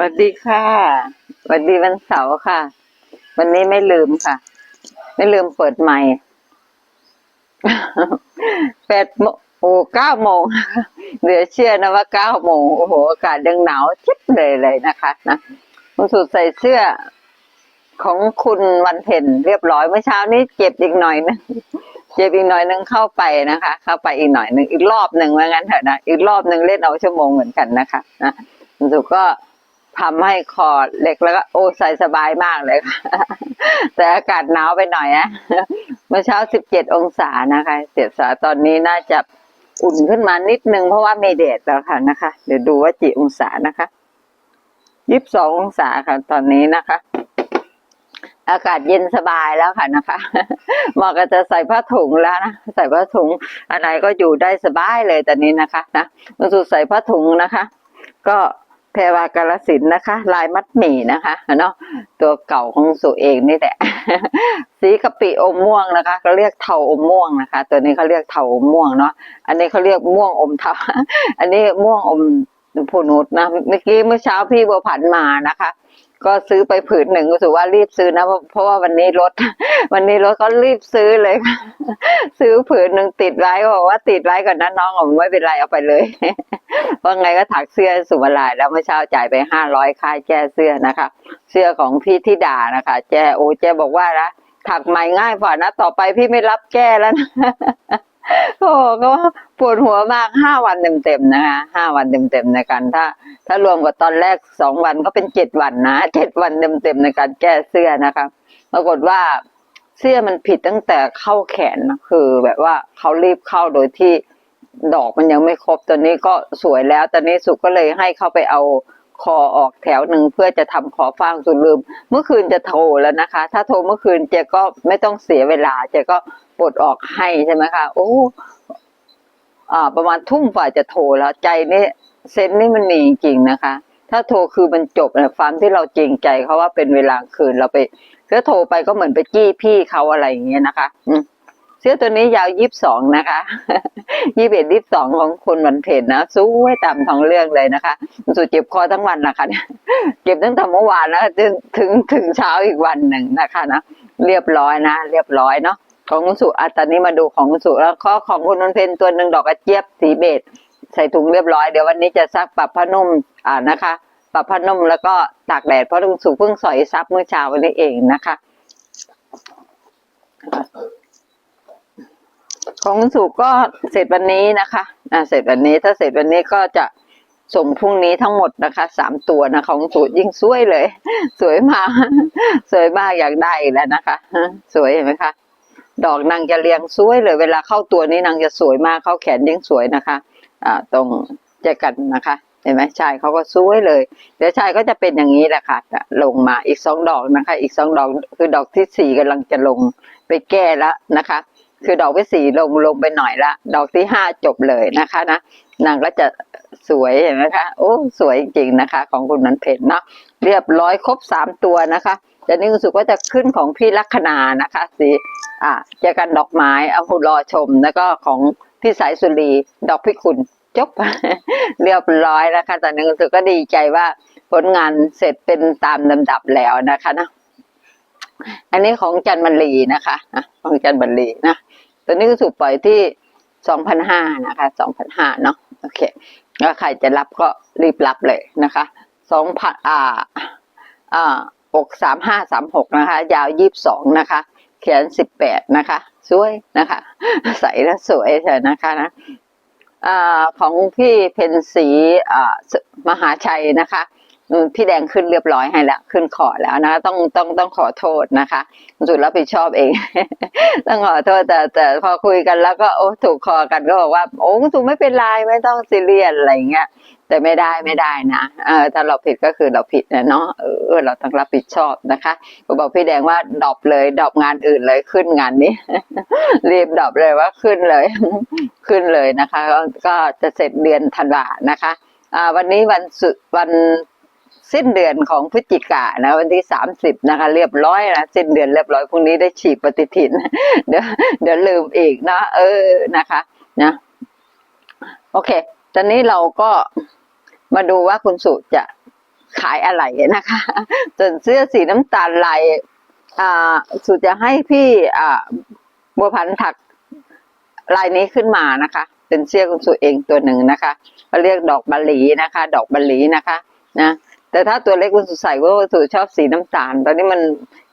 วัสดีค่ะสวัสดีวันเสาร์ค่ะ วันนี้ไม่ลืมค่ะ ไม่ลืมเปิดใหม่แปดโมงโอ้เก้าโมงเหลือเชื่อนะว่าเก้าโมงโอ้โหอากาศยังหนาวชิบเลยเลยนะคะนะคุณสุดใส่เสื้อของคุณวันเพ็ญเรียบร้อยเมื่อเช้านี้เจ็บอีกหน่อยนึงเจ็บอีกหน่อยนึงเข้าไปนะคะ เข้าไปอีกหน่อยนึงอีกรอบหนึ่งว่างั้นเถอะนะอีกรอบหนึ่งเล่นเอาชั่วโมงเหมือนกันนะคะนะคุณสุก็ ทำให้คอเล็กแล้วก็โอ้ใส่สบายมากเลยค่ะ แต่อากาศหนาวไปหน่อยนะเมื่อเช้าสิบเจ็ดองศานะคะเจ็ดองศาตอนนี้น่าจะอุ่นขึ้นมานิดนึงเพราะว่ามีแดดแล้วค่ะนะคะ เดี๋ยวดูว่ากี่องศานะคะยี่สิบสององศาค่ะ ตอนนี้นะคะ อากาศเย็นสบายแล้วค่ะนะคะหมาะก็จะใส่ผ้าถุงแล้วนะใส่ผ้าถุงอะไรก็อยู่ได้สบายเลยตอนนี้นะคะ นะมันสุดใส่ผ้าถุงนะคะ ก็ แพรวากาลสิล์นะคะ ลายมัดหมี่นะคะเนาะตัวเก่าของสุเองนี่แหละ สีกะปิอมม่วงนะคะก็เรียกเทาอมม่วงนะคะ ตัวนี้เขาเรียกเทาอมม่วงเนาะอันนี้เขาเรียกม่วงอมเทาอันนี้ม่วงอมพูนุษนะเมื่อกี้เมื่อเช้าพี่บัวผันมานะคะ ก็ซื้อไปผืนหนึ่งรู้สึกว่ารีบซื้อนะเพราะเพราะว่าวันนี้รถ วันนี้รถก็รีบซื้อเลย ซื้อผืนหนึ่งติดไว้บอกว่าติดไว้ก่อนนะน้องบอกไม่เป็นไรเอาไปเลยเพราะไงก็ถักเสื้อสุวรายแล้วเมื่อเช้าจ่ายไปห้าร้อยค่าแก้เสื้อนะคะ เสื้อของพี่ธิดานะคะ แจโอแจบอกว่านะถักใหม่ง่ายกว่านะ ต่อไปพี่ไม่รับแก้แล้วนะ โอ้ก็ปวดหัวมากห้าวันเต็มๆนะคะห้าวันเต็มๆในการถ้า ถ้ารวมกับตอนแรกสองวันก็เป็นเจ็ดวันนะเจ็ดวันเต็มๆในการแก้เสื้อนะคะปรากฏว่าเสื้อมันผิดตั้งแต่เข้าแขนนะคือ แบบว่าเขารีบเข้าโดยที่ดอกมันยังไม่ครบตอนนี้ก็สวยแล้ว ตอนนี้สุก็เลยให้เขาไปเอาคอออกแถวหนึ่งเพื่อจะทำขอฟางสุดลืม เมื่อคืนจะโทรแล้วนะคะ ถ้าโทรเมื่อคืนเจก็ไม่ต้องเสียเวลาเจก็ ปลดออกให้ใช่ไหมคะโอ้อ่า ประมาณทุ่มฝ่ายจะโทรแล้วใจนี่เซนนี่มันมีจริงนะคะ ถ้าโทรคือมันจบนะความที่เราจริงใจเขาว่าเป็นเวลาคืนเราไปถ้าโทรไปก็เหมือนไปจี้พี่เขาอะไรอย่างเงี้ยนะคะ อืเสื้อตัวนี้ยาวยี่สิบสองนะคะยี่สิบเอ็ดยี่สิบสองของคุณวันเพ็ญนะสู้ให้ตามท้องเรื่องเลยนะคะสุดเจ็บคอทั้งวันนะคะเนี่ยเจ็บตั้งแต่เมื่อวานแล้วจนถึงถึงเช้าอีกวันหนึ่งนะคะนะเรียบร้อยนะเรียบร้อยเนาะ ของคุณสุอะตอนนี้มาดูของคุณสุแล้วข้อของคุณวันเพ็ญตัวหนึ่งดอกกระเจี๊ยบสีเบจใส่ถุงเรียบร้อยเดี๋ยววันนี้จะซักปรับผ้านุ่มอ่านะคะปรับผ้านุ่มแล้วก็ตากแดดเพราะคุณสุเพิ่งสอยซับเมื่อเช้าวันนี้เองนะคะ ของคุณสุก็เสร็จวันนี้นะคะอ่าเสร็จวันนี้ถ้าเสร็จวันนี้ก็จะส่งพรุ่งนี้ทั้งหมดนะคะสามตัวนะของสุยิ่งสวยเลย สวยมาก สวยมากอยากได้แล้วนะคะ สวยเห็นไหมคะ ดอกนางจะเรียงสวยเลยเวลาเข้าตัวนี้นางจะสวยมากเข้าแขนยิ่งสวยนะคะอ่าตรงแจกันนะคะเห็นไหมชายเขาก็สวยเลยเดี๋ยวชายก็จะเป็นอย่างนี้แหละค่ะลงมาอีกสองดอกนะคะ อีกสองดอกคือดอกที่สี่กำลังจะลงไปแก้แล้วนะคะ คือดอกที่สี่ลงลงไปหน่อยละ ดอกที่ห้าจบเลยนะคะนะนางก็จะสวยเห็นไหมคะโอ้สวยจริงๆนะคะ ของคุณนันเพชรเนาะเรียบร้อยครบสามตัวนะคะ แต่นี่รู้สึกว่าจะขึ้นของพี่ลัคนานะคะ สีอ่าเจอกันดอกไม้เอาคุณรอชม แล้วก็ของพี่สายสุรีดอกพิกุลจบเรียบร้อยแล้วค่ะตอนนี้รู้สึกก็ดีใจว่าผลงานเสร็จเป็นตามลำดับแล้วนะคะนะอันนี้ของจันบันลีนะคะของจันบันลีนะตัวนี้ก็สูบปล่อยที่สองพันห้านะคะสองพันห้าเนาะโอเคแล้วใครจะรับก็รีบรับเลยนะคะสองพันอ่าอ่า อกสามห้าสามหกนะคะ ยาวยี่สิบสองนะคะ แขนสิบแปดนะคะ สวยนะคะ ใส่แล้วสวยเถอะนะคะนะอของพี่เพนสีมหาชัยนะคะ พี่แดงขึ้นเรียบร้อยให้แล้วขึ้นขอแล้วนะ ต้องต้องต้องขอโทษนะคะสุดรับผิดชอบเอง ต้องขอโทษแต่แต่พอคุยกันแล้วก็โอ้ถูกคอกันก็บอกว่า โอ้ถูกไม่เป็นไรไม่ต้องซีเรียสอะไรอย่างเงี้ยแต่ไม่ได้ไม่ได้นะเออถ้าเราผิดก็คือเราผิดนะเนาะเออเราต้องรับผิดชอบนะคะก็บอกพี่แดงว่าดรอปเลยดรอปงานอื่นเลยขึ้นงานนี้รีบดรอปเลยว่าขึ้นเลย ขึ้นเลยนะคะ ก็จะเสร็จเดือนธันวานะคะอ่าวันนี้วันสุวัน สิ้นเดือนของพฤศจิกานะวันที่สามสิบนะคะ เรียบร้อยนะสิ้นเดือนเรียบร้อยพรุ่งนี้ได้ฉีดปฏิทิน เดี๋ยวเดี๋ยวลืมอีกเนาะเออนะคะนะโอเค ตอนนี้เราก็มาดูว่าคุณสุจะขายอะไรนะคะส่วนเสื้อสีน้ำตาลลายอ่าสุจะให้พี่บัวพันธ์ถักลายนี้ขึ้นมานะคะ เป็นเสื้อคุณสุเองตัวหนึ่งนะคะเขาเรียกดอกบาลีนะคะ ดอกบาลีนะคะ นะ แต่ถ้าตัวเล็กคุณสุใส่ก็สุชอบสีน้ำตาล ตอนนี้มัน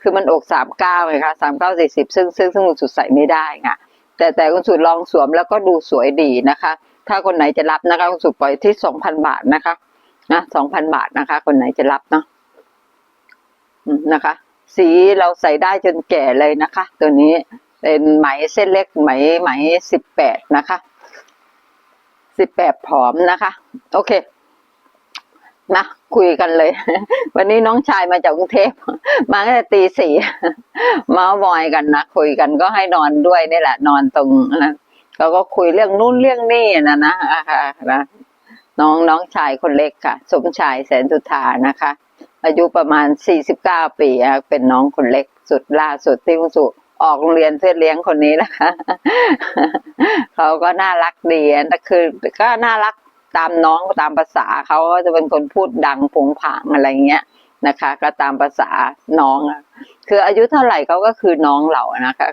คือมันอกสามเก้าไงคะสามเก้าสี่สิบซึ่งซึ่งซึ่งคุณสุใส่ไม่ได้ค่ะแต่แต่คุณสุลองสวมแล้วก็ดูสวยดีนะคะ ถ้าคนไหนจะรับนะคะคุณสุปล่อยที่สองพันบาทนะคะนะสองพันบาทนะคะ คนไหนจะรับเนาะนะคะ สีเราใส่ได้จนแก่เลยนะคะ ตัวนี้เป็นไหมเส้นเล็กไหมไหมสิบแปดนะคะสิบแปดผอมนะคะ โอเค นะคุยกันเลย วันนี้น้องชายมาจากกรุงเทพมาตั้งแต่ตีสี่มาส์มอยกันนะคุยกันก็ให้นอนด้วยนี่แหละ นอนตรงนั้นเราก็คุยเรื่องนู้นเรื่องนี่นะนะอ่าค่ะนะน้องน้องชายคนเล็กค่ะ สมชายแสนสุธานะคะ อายุประมาณ49ปีอะเป็นน้องคนเล็กสุดล่าสุดที่คุณสุออกโรงเรียนเพื่อเลี้ยงคนนี้นะคะ เขาก็น่ารักดีแต่คือก็น่ารัก ตามน้องตามภาษาเขาก็จะเป็นคนพูดดังผงผางอะไรเงี้ยนะคะ ก็ตามภาษาน้องอะคืออายุเท่าไหร่เขาก็คือน้องเรานะคะ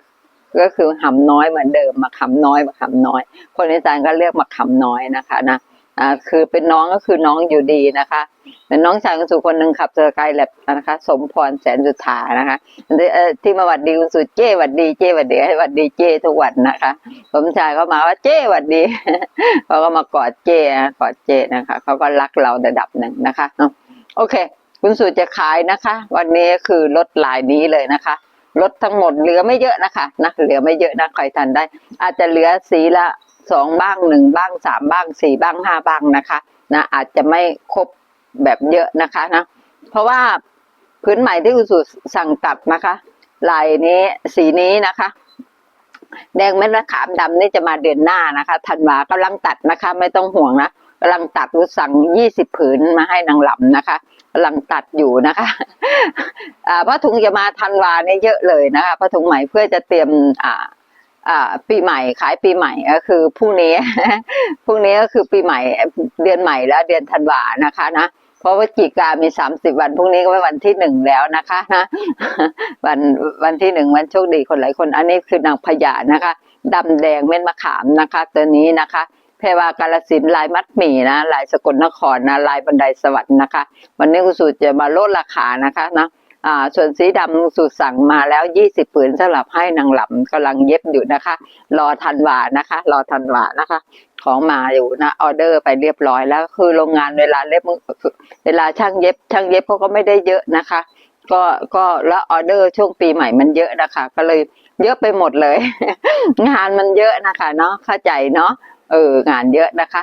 ก็คือหำน้อยเหมือนเดิมมาคำน้อยมาคำน้อย คนอาจานก็เรียกมาคำน้อยนะคะนะ อ่าคือเป็นน้องก็คือน้องอยู่ดีนะคะเป็นน้องชายคุณสุคนหนึ่งขับเจอไกลแลบนะคะ สมพรแสนสุธานะคะที่มาหวัดดีคุณสุเจ้หวัดดีเจ้หวัดดีให้หวัดดีเจ้ทุกวันนะคะสมชายก็มาว่าเจ้หวัดดีเขาก็มากอดเจ้กอดเจ้นะคะเขาก็รักเราระดับหนึ่งนะคะเนาะโอเค คุณสุจะขายนะคะ วันนี้คือลดลายนี้เลยนะคะลดทั้งหมดเหลือไม่เยอะนะคะนะเหลือไม่เยอะนะใครทันได้ อาจจะเหลือสีละ สองบ้างหนึ่งบ้างสามบ้างสี่บ้างห้าบ้างนะคะนะอาจจะไม่ครบแบบเยอะนะคะนะเพราะว่าพื้นใหม่ที่คุณสุสั่งตัดนะคะลายนี้สีนี้นะคะ แดงเม็ดมะขามดำนี่จะมาเดือนหน้านะคะธันวากำลังตัดนะคะ ไม่ต้องห่วงนะกำลังตัดรู้สั่งยี่สิบผืนมาให้นางหลำนะคะกำลังตัดอยู่นะคะอ่าผ้าถุงจะมาธันวาเนี่ยเยอะเลยนะคะผ้าถุงใหม่เพื่อจะเตรียมอ่า ปีใหม่ขายปีใหม่ก็คือพรุ่งนี้พรุ่งนี้ก็คือปีใหม่เดือนใหม่แล้วเดือนธันวานะคะนะเพราะว่าจีกามีสามสิบวันพรุ่งนี้ก็เป็นวันที่หนึ่งแล้วนะคะนะวันวันที่หนึ่งวันโชคดีคนหลายคน อันนี้คือนางพญานะคะดำแดงเม็ดมะขามนะคะ ตัวนี้นะคะเพรวากาลสินลายมัดหมี่นะลายสกลนครนะลายบันไดสวรรค์นะคะ วันนี้คุณสูตรจะมาลดราคานะคะนะ ส่วนสีดำสูตสั่งมาแล้วยี่สิบผืนสำหรับให้นางหลำกำลังเย็บอยู่นะคะ รอทันวานะคะ รอทันวานะคะ ของมาอยู่นะออเดอร์ไปเรียบร้อยแล้ว คือโรงงานเวลาเล็บเวลาช่างเย็บ ช่างเย็บเขาก็ไม่ได้เยอะนะคะ ก็ก็แล้วออเดอร์ช่วงปีใหม่มันเยอะนะคะ ก็เลยเยอะไปหมดเลย งานมันเยอะนะคะ เนาะเข้าใจเนาะเอองานเยอะนะคะ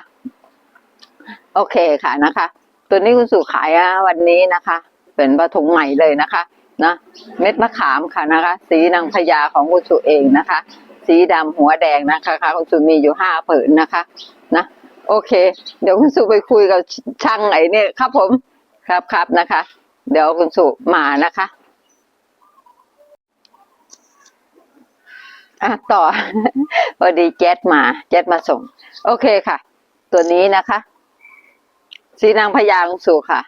โอเคค่ะนะคะ ตัวนี้คุณสุขายอะวันนี้นะคะ เป็นปถุงใหม่เลยนะคะนะเม็ดมะขามค่ะนะคะ สีนางพญาของคุณสุเองนะคะ สีดำหัวแดงนะคะค่ะคุณสุมีอยู่ห้าผืนนะคะนะโอเค เดี๋ยวคุณสุไปคุยกับช่างไหนเนี่ยครับผมครับครับนะคะ เดี๋ยวคุณสุมานะคะอะต่อพอดีแจ๊ดมาแจ๊ดมาส่ง โอเคค่ะ ตัวนี้นะคะ สีนางพญาของสุค่ะ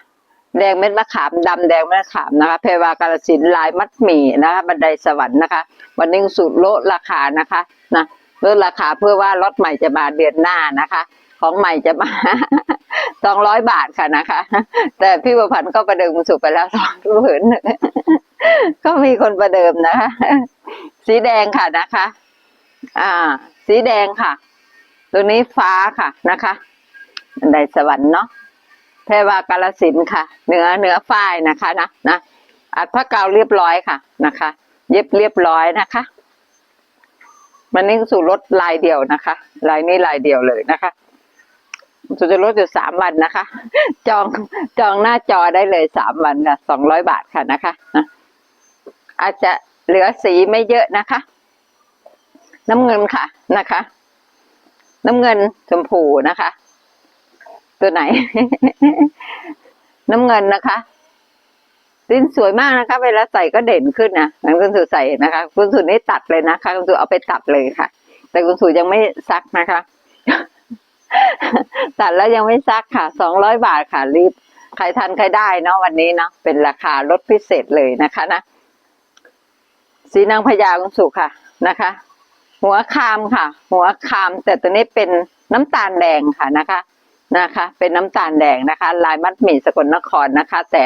แดงเม็ดมะขามดำแดงเม็ดมะขามนะคะเพรวากาลสินลายมัดหมี่นะคะบันไดสวรรค์นะคะ วันนี้สูตรลดราคานะคะนะลดราคาเพื่อว่ารถใหม่จะมาเดือนหน้านะคะ ของใหม่จะมาสองร้อยบาทค่ะนะคะ แต่พี่ประพันธ์ก็ประเดิมสุไปแล้วสองผืนก็มีคนประเดิมนะคะ สีแดงค่ะนะคะ อ่า สีแดงค่ะ ตัวนี้ฟ้าค่ะนะคะ บันไดสวรรค์เนาะ แพรวากาลสินค่ะ เนื้อเนื้อฝ้ายนะคะนะนะอัดผ้าเกาวเรียบร้อยค่ะนะคะ เย็บเรียบร้อยนะคะ มันนี่สู่รถลายเดียวนะคะ ลายนี้ลายเดียวเลยนะคะสุจะลดอยู่สามวันนะคะ จองจองหน้าจอได้เลยสามวันค่ะสองร้อยบาทค่ะนะคะนะอาจจะเหลือสีไม่เยอะนะคะ น้ำเงินค่ะนะคะ น้ำเงินชมพูนะคะ ตัวไหน น้ำเงินนะคะสิ้นสวยมากนะคะ เวลาใส่ก็เด่นขึ้นนะงั้นคุณสุใส่นะคะ คุณสุนี่ตัดเลยนะคะ คุณสุเอาไปตัดเลยค่ะ แต่คุณสุยังไม่ซักนะคะ ตัดแล้วยังไม่ซักค่ะ สองร้อยบาทค่ะ รีบ ใครทันใครได้เนาะวันนี้เนาะ เป็นราคาลดพิเศษเลยนะคะนะ สีนางพญาคุณสุค่ะนะคะ หัวคามค่ะ หัวคามแต่ตัวนี้เป็นน้ำตาลแดงค่ะนะคะ นะคะ เป็นน้ำตาลแดงนะคะ ลายมัดหมี่สกลนครนะคะ แต่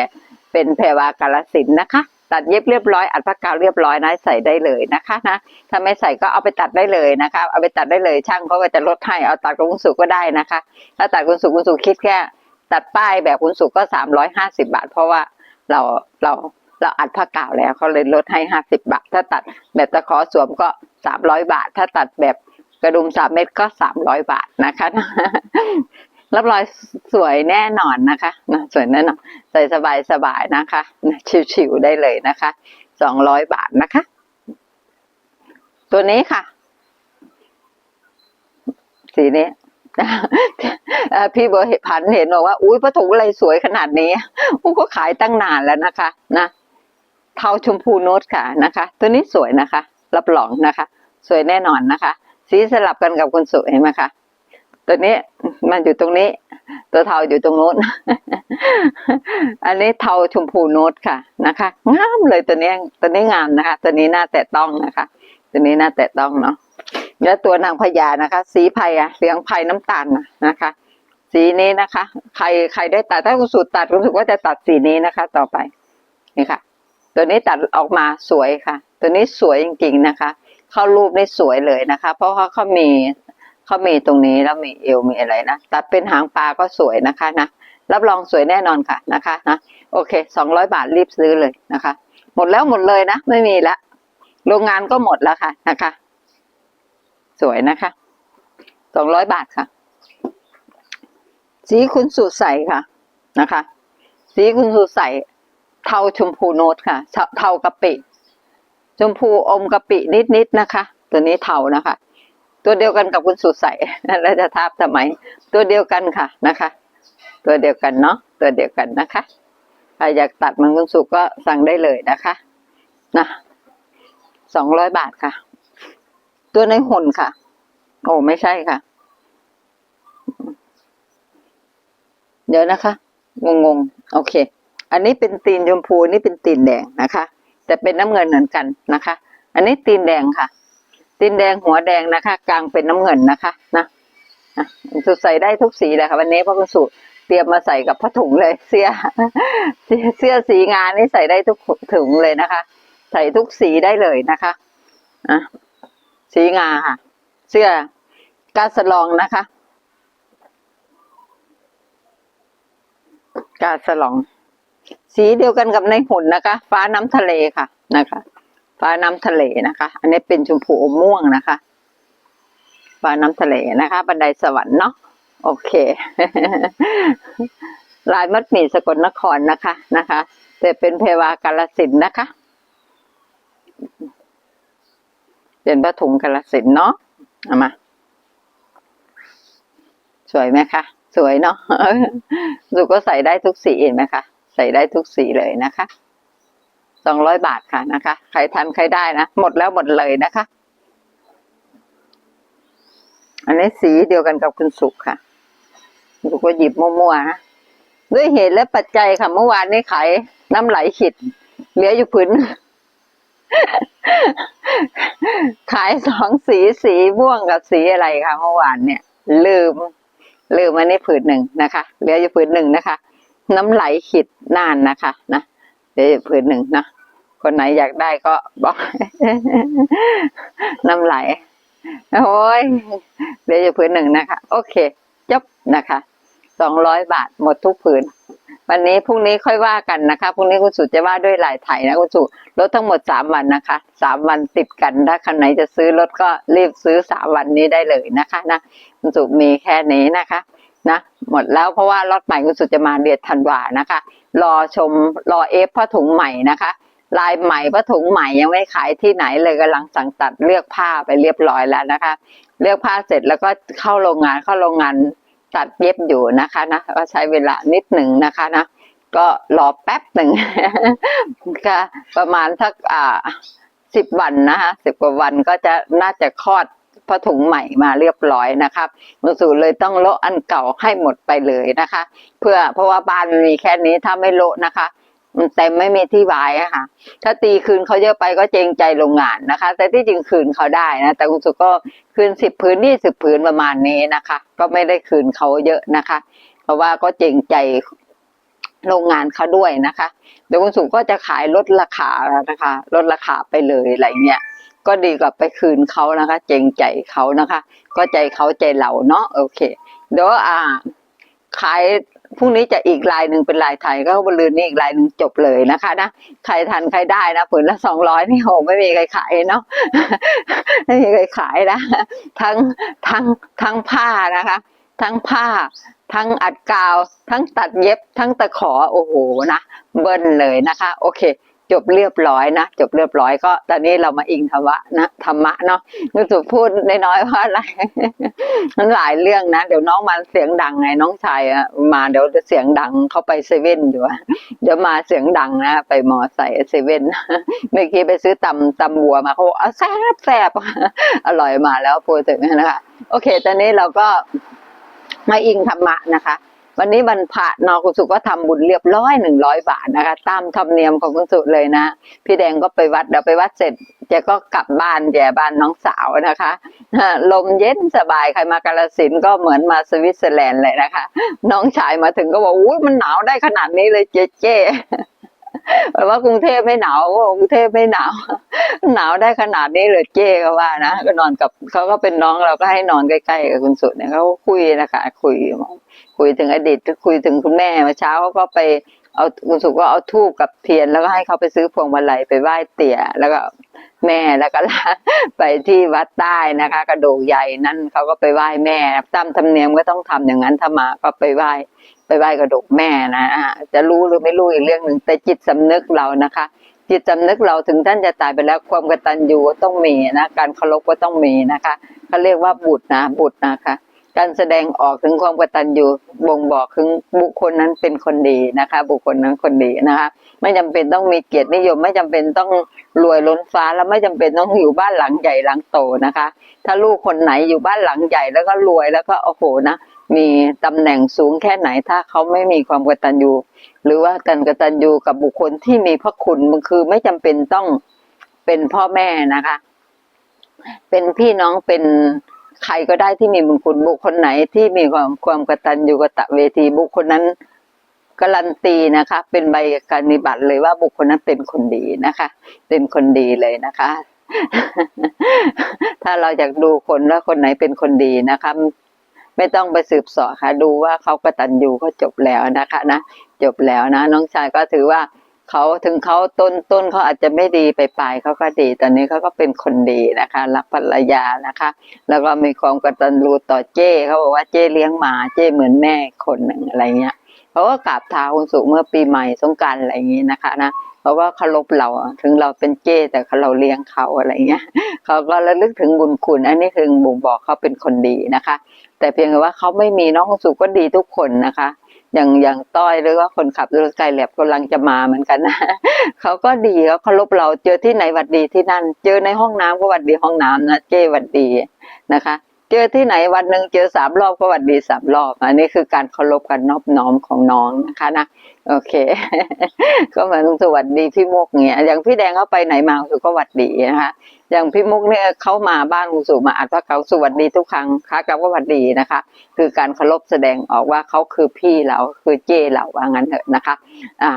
เป็นแพรวากาลสินนะคะ ตัดเย็บเรียบร้อยอัดผ้ากาวเรียบร้อยนะใส่ได้เลยนะคะนะถ้าไม่ใส่ก็เอาไปตัดได้เลยนะคะเอาไปตัดได้เลยช่างเขาก็จะลดให้เอาตัดกับคุณสุก็ได้นะคะ ถ้าตัดคุณสุคุณสุคิดแค่ ตัดป้ายแบบคุณสุก็สามร้อยห้าสิบาท เพราะว่าเราเราเราอัดผ้ากาวแล้วเขาเลยลดให้ห้าสิบาท ถ้าตัดแบบตะขอสวมก็สามร้อยบาท ถ้าตัดแบบกระดุมสามเม็ดก็สามร้อยบาทนะคะ รับรอยสวยแน่นอนนะคะนะสวยแน่นอนใส่สบายสบายๆนะคะนะชิวๆได้เลยนะคะสองร้อยบาทนะคะ ตัวนี้ค่ะ สีนี้พี่เบอร์พันเห็นบอกว่า อุ้ยผ้าถุงอะไรสวยขนาดนี้อุ้ก็ขายตั้งนานแล้วนะคะ นะเทาชมพูโนตค่ะนะคะ ตัวนี้สวยนะคะ รับรองนะคะ สวยแน่นอนนะคะ สีสลับกันกับคนสวยเห็นไหมคะ ตัวนี้มันอยู่ตรงนี้ ตัวเทาอยู่ตรงโน้น อันนี้เทาชมพูโนตค่ะนะคะ งามเลยตัวนี้ตัวนี้งามนะคะ ตัวนี้น่าแตะต้องนะคะ ตัวนี้น่าแตะต้องเนาะแล้วตัวนางพญานะคะ สีไผ่อะเหลืองไผ่น้ำตาลนะคะ สีนี้นะคะ ใครใครได้ตัดถ้าคุณสูตรตัดรู้สึกว่าจะตัดสีนี้นะคะ ต่อไปนี่ค่ะ ตัวนี้ตัดออกมาสวยค่ะ ตัวนี้สวยจริงๆนะคะ เข้ารูปได้สวยเลยนะคะ เพราะว่าเขามี เขามีตรงนี้แล้วมีเอวมีอะไรนะตัดเป็นหางปลาก็สวยนะคะนะรับรองสวยแน่นอนค่ะนะคะนะโอเคสองร้อยบาทรีบซื้อเลยนะคะ หมดแล้วหมดเลยนะ ไม่มีละโรงงานก็หมดแล้วค่ะนะคะ สวยนะคะสองร้อยบาทค่ะ สีคุณสูตรใสค่ะนะคะ สีคุณสูตรใสเทาชมพูโนตค่ะ เทากะปิชมพูอมกะปินิดๆนะคะ ตัวนี้เทานะคะ ตัวเดียวกันกับคุณสูตรใสแล้วจะทับทำไม ตัวเดียวกันค่ะนะคะ ตัวเดียวกันเนาะตัวเดียวกันนะคะใครอยากตัดมันคุณสุก็สั่งได้เลยนะคะนะสองร้อยบาทค่ะ ตัวในหุ่นค่ะ โอ้ไม่ใช่ค่ะ เดี๋ยวนะคะ งงงโอเค อันนี้เป็นตีนชมพูนี่เป็นตีนแดงนะคะ แต่เป็นน้ำเงินเหมือนกันนะคะ อันนี้ตีนแดงค่ะ ตีนแดงหัวแดงนะคะ กลางเป็นน้ำเงินนะคะนะสุดใส่ได้ทุกสีเลยค่ะวันนี้เพราะคุณสุเตรียมมาใส่กับผ้าถุงเลยเสื้อเสื้อเสื้อสีงานนี่ใส่ได้ทุกถุงเลยนะคะ ใส่ทุกสีได้เลยนะคะอะสีงาค่ะ เสื้อกาสลองนะคะ กาสลอง สีเดียวกันกับในหุ่นนะคะ ฟ้าน้ำทะเลค่ะนะคะ ฟ้าน้ำทะเลนะคะ อันนี้เป็นชมพูอมม่วงนะคะ ฟ้าน้ำทะเลนะคะ บันไดสวรรค์เนาะโอเคลายมัดหมี่สกลนครนะคะนะคะแต่เป็นเพวากาลสินนะคะ เป็นผ้าถุงกาลสินเนาะเอามาสวยไหมคะสวยเนาะดูก็ใส่ได้ทุกสีเห็นไหมคะใส่ได้ทุกสีเลยนะคะ สองร้อยบาทค่ะนะคะ ใครทันใครได้นะ หมดแล้วหมดเลยนะคะ อันนี้สีเดียวกันกับคุณสุขค่ะดูก็หยิบมั่วๆนะด้วยเหตุและปัจจัยค่ะ เมื่อวานนี้ขายน้ำไหลขิด เหลืออยู่ผืนขายสองสีสีม่วงกับสีอะไรคะเมื่อวานเนี่ย ลืม ลืมอันนี้ผืนหนึ่งนะคะ เหลืออยู่ผืนหนึ่งนะคะ น้ำไหลขิดน่านนะคะ นะเหลืออยู่ผืนหนึ่งนะ คนไหนอยากได้ก็บอกน้ำไหลโอ้ยเหลืออยู่ผืนหนึ่งนะคะ โอเค จบนะคะสองร้อยบาทหมดทุกผืน วันนี้พรุ่งนี้ค่อยว่ากันนะคะพรุ่งนี้คุณสุจะว่าด้วยหลายไถนะคุณสุรถทั้งหมดสามวันนะคะสามวันติดกันถ้าคันไหนจะซื้อรถก็รีบซื้อสามวันนี้ได้เลยนะคะนะคุณสุมีแค่นี้นะคะนะหมดแล้วเพราะว่ารถใหม่คุณสุจะมาเดือนธันวานะคะ รอชมรอเอฟผ้าถุงใหม่นะคะ ลายใหม่ผ้าถุงใหม่ยังไม่ขายที่ไหนเลยกำลังสั่งตัดเลือกผ้าไปเรียบร้อยแล้วนะคะ เลือกผ้าเสร็จแล้วก็เข้าโรงงานเข้าโรงงานตัดเย็บอยู่นะคะนะก็ใช้เวลานิดหนึ่งนะคะนะก็รอแป๊บหนึ่งก็ประมาณสักอ่าสิบวันนะคะสิบกว่าวันก็จะน่าจะคลอดผ้าถุงใหม่มาเรียบร้อยนะครับคุสุเลยต้องโละอันเก่าให้หมดไปเลยนะคะ เพื่อเพราะว่าบ้านมันมีแค่นี้ถ้าไม่โละนะคะ มันเต็มไม่มีที่วายอะค่ะ ถ้าตีคืนเขาเยอะไปก็เจงใจโรงงานนะคะ แต่ที่จริงคืนเขาได้นะ แต่คุณสุก็คืนสิบพื้นยี่สิบพื้นประมาณนี้นะคะ ก็ไม่ได้คืนเขาเยอะนะคะ เพราะว่าก็เจงใจโรงงานเขาด้วยนะคะเดี๋ยวคุณสุก็จะขายลดราคานะคะลดราคาไปเลยอะไรเงี้ย ก็ดีกว่าไปคืนเขานะคะ เจงใจเขานะคะ ก็ใจเขาใจเราเนาะโอเค เดี๋ยวอ่าขาย พรุ่งนี้จะอีกลายหนึ่งเป็นลายไทยก็บรรลืนนี่อีกลายหนึ่งจบเลยนะคะนะใครทันใครได้นะผืนละสองร้อยนี่โหไม่มีใครขายเนาะไม่มีใครขายนะทั้งทั้งทั้งผ้านะคะ ทั้งผ้า ทั้งอัดกาว ทั้งตัดเย็บทั้งตะขอโอ้โหนะเบิ้ลเลยนะคะ โอเค จบเรียบร้อยนะจบเรียบร้อยก็ ตอนนี้เรามาอิงธรรมะนะธรรมะเนาะนึกถึงพูดน้อยๆว่าอะไรมันหลายเรื่องนะเดี๋ยวน้องมาเสียงดังไงน้องชายอะมาเดี๋ยวเสียงดังเขาไปเซเว่นอยู่เดี๋ยวมาเสียงดังนะไปมอใส่เซเว่นเมื่อกี้ไปซื้อตำตำบัวมาเขาบอกเอาแซ่บแซ่บอร่อยมาแล้วพูดถึงนะคะ โอเค ตอนนี้เราก็มาอิงธรรมะนะคะ วันนี้วันพระนอคุณสุก็ทำบุญเรียบร้อยหนึ่งร้อยบาทนะคะ ตามธรรมเนียมของคุณสุเลยนะ พี่แดงก็ไปวัดเดี๋ยวไปวัดเสร็จแกก็กลับบ้านแย่บ้านน้องสาวนะคะลมเย็นสบายใครมากาลสินก็เหมือนมาสวิตเซอร์แลนด์เลยนะคะ น้องชายมาถึงก็บอกอุ้ยมันหนาวได้ขนาดนี้เลยเจ๊เจ๊ แปลว่ากรุงเทพไม่หนาวว่ากรุงเทพไม่หนาว หนาวได้ขนาดนี้เลยเจ๊ก็ว่านะก็นอนกับเขาก็เป็นน้องเราก็ให้นอนใกล้ๆกับคุณสุดเนี่ยเขาคุยนะคะคุยคุยถึงอดีตคุยถึงคุณแม่เมื่อเช้าเขาก็ไปเอาคุณสุก็เอาทูบกับเทียนแล้วก็ให้เขาไปซื้อพวงมาลัยไปไหว้เตี่ยแล้วก็แม่แล้วก็ไปที่วัดใต้นะคะ กระดูกใหญ่นั่นเขาก็ไปไหว้แม่ตามธรรมเนียมก็ต้องทำอย่างนั้นถ้ามาก็ไปไหว้ ไปไหว้กระดูกแม่นะจะรู้หรือไม่รู้อีกเรื่องหนึ่งแต่จิตสำนึกเรานะคะ จิตสำนึกเราถึงท่านจะตายไปแล้วความกตัญญูก็ต้องมีนะ การเคารพก็ต้องมีนะคะเขาเรียกว่าบุตรนะบุตรนะคะ การแสดงออกถึงความกตัญญูบ่งบอกถึงบุคคลนั้นเป็นคนดีนะคะ บุคคลนั้นคนดีนะคะ ไม่จำเป็นต้องมีเกียรตินิยม ไม่จำเป็นต้องรวยล้นฟ้าแล้วไม่จำเป็นต้องอยู่บ้านหลังใหญ่หลังโตนะคะ ถ้าลูกคนไหนอยู่บ้านหลังใหญ่แล้วก็รวยแล้วก็โอ้โหนะ มีตำแหน่งสูงแค่ไหนถ้าเขาไม่มีความกตัญญูหรือว่าการกตัญญูกับบุคคลที่มีพระคุณมันคือไม่จำเป็นต้องเป็นพ่อแม่นะคะ เป็นพี่น้องเป็นใครก็ได้ที่มีบุญคุณบุคคลไหนที่มีความความกตัญญูกตเวทีบุคคลนั้นการันตีนะคะ เป็นใบการนิบัติเลยว่าบุคคลนั้นเป็นคนดีนะคะ เป็นคนดีเลยนะคะ ถ้าเราอยากดูคนว่าคนไหนเป็นคนดีนะคะ ไม่ต้องไปสืบเสอบค่ะ ดูว่าเขากระตัญญูก็จบแล้วนะคะนะจบแล้วนะ น้องชายก็ถือว่าเขาถึงเขาต้นต้นเขาอาจจะไม่ดีไปปลายเขาก็ดีตอนนี้เขาก็เป็นคนดีนะคะรักภรรยานะคะ แล้วก็มีความกตัญญูต่อเจ้เขาบอกว่าเจ้เลี้ยงหมาเจ้เหมือนแม่คนหนึ่งอะไรเงี้ยเขาก็กราบเท้าคุณสุเมื่อปีใหม่สงกรารอะไรอย่างงี้นะคะนะ เขาก็เคารพเราถึงเราเป็นเจ้แต่เราเลี้ยงเขาอะไรเงี้ยเขาก็ระลึกถึงบุญคุณ อันนี้คือบ่งบอกเขาเป็นคนดีนะคะ แต่เพียงแต่ว่าเขาไม่มีน้องสุก็ดีทุกคนนะคะอย่างอย่างต้อยหรือว่าคนขับรถไกลแลบกำลังจะมาเหมือนกันนะเขาก็ดีเขาเคารพเราเจอที่ไหนหวัดดีที่นั่น เจอในห้องน้ำก็หวัดดีห้องน้ำนะเจ้หวัดดีนะคะ เจอที่ไหนวันหนึ่งเจอสามรอบก็หวัดดีสามรอบ อันนี้คือการเคารพกันนอบน้อมของน้องนะคะนะ โอเค ก็เหมือนสวัสดีพี่มุกเนี่ยอย่างพี่แดงเขาไปไหนมาสุก็หวัดดีนะคะอย่างพี่มุกเนี่ยเขามาบ้านคุณสุมาอัดว่าเขาสวัสดีทุกครั้งค้ากลับก็หวัดดีนะคะ คือการเคารพแสดงออกว่าเขาคือพี่เราคือเจ้เราว่างั้นเถอะนะคะ อ่า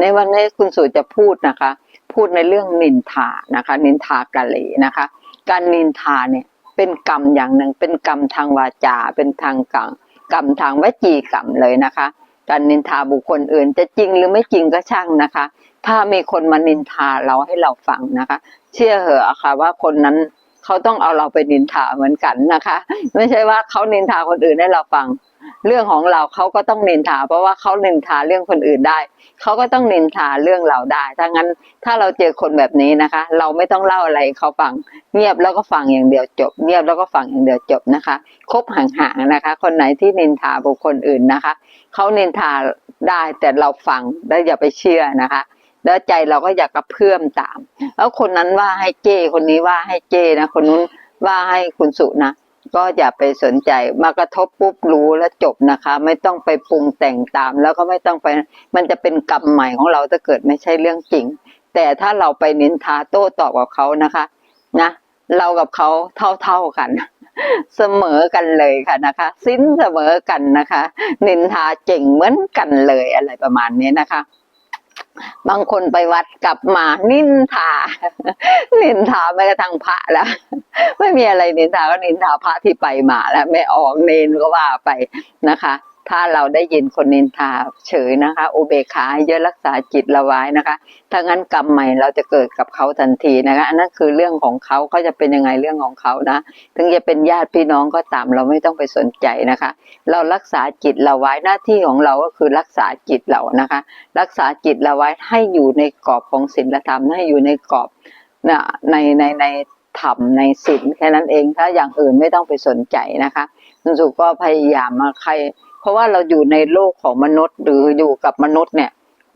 ในวันนี้คุณสุจะพูดนะคะ พูดในเรื่องนินทานะคะ นินทากะเลนะคะ การนินทาเนี่ยเป็นกรรมอย่างหนึ่งเป็นกรรมทางวาจาเป็นทางกรรมกรรมทางวจีกรรมเลยนะคะ การนินทาบุคคลอื่น จะจริงหรือไม่จริงก็ช่างนะคะ ถ้ามีคนมานินทาเราให้เราฟังนะคะ เชื่อเหอะค่ะว่าคนนั้น เขาต้องเอาเราไปนินทาเหมือนกันนะคะ ไม่ใช่ว่าเขานินทาคนอื่นให้เราฟัง เรื่องของเราเขาก็ต้องนินทา เพราะว่าเขานินทาเรื่องคนอื่นได้เขาก็ต้องนินทาเรื่องเราได้ ถ้างั้นถ้าเราเจอคนแบบนี้นะคะ เราไม่ต้องเล่าอะไรเขาฟัง เงียบแล้วก็ฟังอย่างเดียวจบ เงียบแล้วก็ฟังอย่างเดียวจบนะคะ คบห่างๆนะคะ คนไหนที่นินทาบุคคลอื่นนะคะ เขานินทาได้แต่เราฟังแล้วอย่าไปเชื่อนะคะ แล้วใจเราก็อยากกระเพื่อมตาม แล้วคนนั้นว่าให้เจ้คนนี้ว่าให้เจ้นะคนนู้นว่าให้คุณสุนะก็อย่าไปสนใจมากระทบปุ๊บรู้แล้วจบนะคะ ไม่ต้องไปปรุงแต่งตาม แล้วก็ไม่ต้องไปมันจะเป็นกรรมใหม่ของเราถ้าเกิดไม่ใช่เรื่องจริง แต่ถ้าเราไปนินทาโต้ตอบกับเขานะคะนะเรากับเขาเท่าๆกัน เสมอกันเลยค่ะนะคะ สิ้นเสมอกันนะคะ นินทาเจ๋งเหมือนกันเลยอะไรประมาณนี้นะคะ บางคนไปวัดกลับมา นินทา นินทาแม้กระทั่งพระแล้ว ไม่มีอะไรนินทาก็นินทาพระที่ไปมาแล้วไม่ออกเนนก็ว่าไปนะคะ ถ้าเราได้ยินคนนินทาเฉยนะคะอุเบกขาเยอะรักษาจิตเราไว้นะคะ ถ้างั้นกรรมใหม่เราจะเกิดกับเขาทันทีนะคะอันนั้นคือเรื่องของเขาเขาจะเป็นยังไงเรื่องของเขานะ ถึงจะเป็นญาติพี่น้องก็ตามเราไม่ต้องไปสนใจนะคะ เรารักษาจิตเราไว้หน้าที่ของเราก็คือรักษาจิตเรานะคะ รักษาจิตเราไว้ให้อยู่ในกรอบของศีลธรรมให้อยู่ในกรอบนะในในในธรรมในศีลแค่นั้นเองถ้าอย่างอื่นไม่ต้องไปสนใจนะคะสุก็พยายามมาใคร ราะว่าเราอยู่ในโลกของมนุษย์ หรืออยู่กับมนุษย์เนี่ย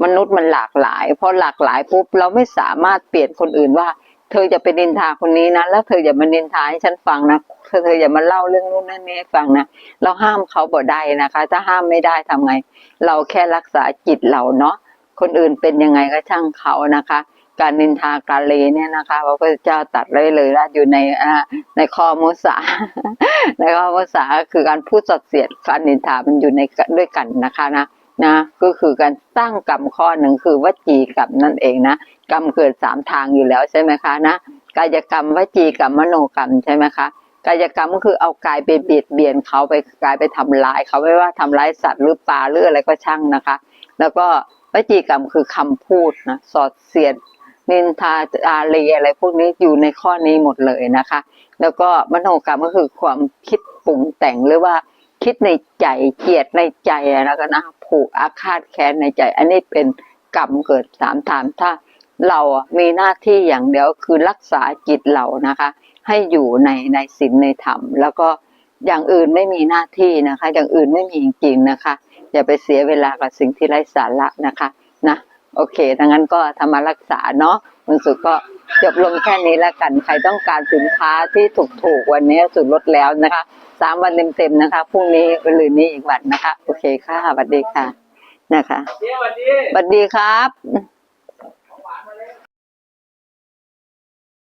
มนุษย์มันหลากหลายพอหลากหลายปุ๊บเราไม่สามารถเปลี่ยนคนอื่นว่า เธอจะไปนินทาคนนี้นะแล้วเธออย่ามานินทาให้ฉันฟังนะเธอเธออย่ามาเล่าเรื่องนู้นนั่นนี่ให้ฟังนะเราห้ามเขาบ่ได้นะคะ ถ้าห้ามไม่ได้ทำไง เราแค่รักษาจิตเราเนาะคนอื่นเป็นยังไงก็ช่างเขานะคะ การนินทาการเลเนี่ยนะคะพระพุทธเจ้าตัดเลยเลยว่าอยู่ในในข้อมุสาในข้อมุสาคือการพูดสัตย์เสียดการนินทามันอยู่ในด้วยกันนะคะนะนะก็คือการสร้างกรรมข้อหนึ่งคือวจีกรรมนั่นเองนะกรรมเกิดสามทางอยู่แล้วใช่ไหมคะนะกายกรรมวจีกรรมมโนกรรมใช่ไหมคะกายกรรมก็คือเอากายไปเบียดเบียนเขาไปกายไปทำร้ายเขาไม่ว่าทำร้ายสัตว์หรือปลาหรืออะไรก็ช่างนะคะ แล้วก็วจีกรรมคือคำพูดนะสอดเสียด นินทาอารีอะไรพวกนี้อยู่ในข้อนี้หมดเลยนะคะ แล้วก็มโนกรรมก็คือความคิดปรุงแต่งหรือว่าคิดในใจเกียดในใจแล้วก็นะผูกอาฆาตแค้นในใจ อันนี้เป็นกรรมเกิดสามฐานถ้าเราอะมีหน้าที่อย่างเดียวคือรักษาจิตเรานะคะ ให้อยู่ในในศีลในธรรม แล้วก็อย่างอื่นไม่มีหน้าที่นะคะ อย่างอื่นไม่มีจริงๆนะคะ อย่าไปเสียเวลากับสิ่งที่ไร้สาระนะคะนะ โอเคดังนั้นก็ทำมารักษาเนาะมันสุดก็จบลงแค่นี้แล้วกัน ใครต้องการสินค้าที่ถูกๆวันนี้สุดลดแล้วนะคะสามวันเต็มๆนะคะพรุ่งนี้วันลืนนี้อีกวันนะคะ โอเคค่ะสวัสดีค่ะนะคะเจ๊สวัสดีสวัสดีครับ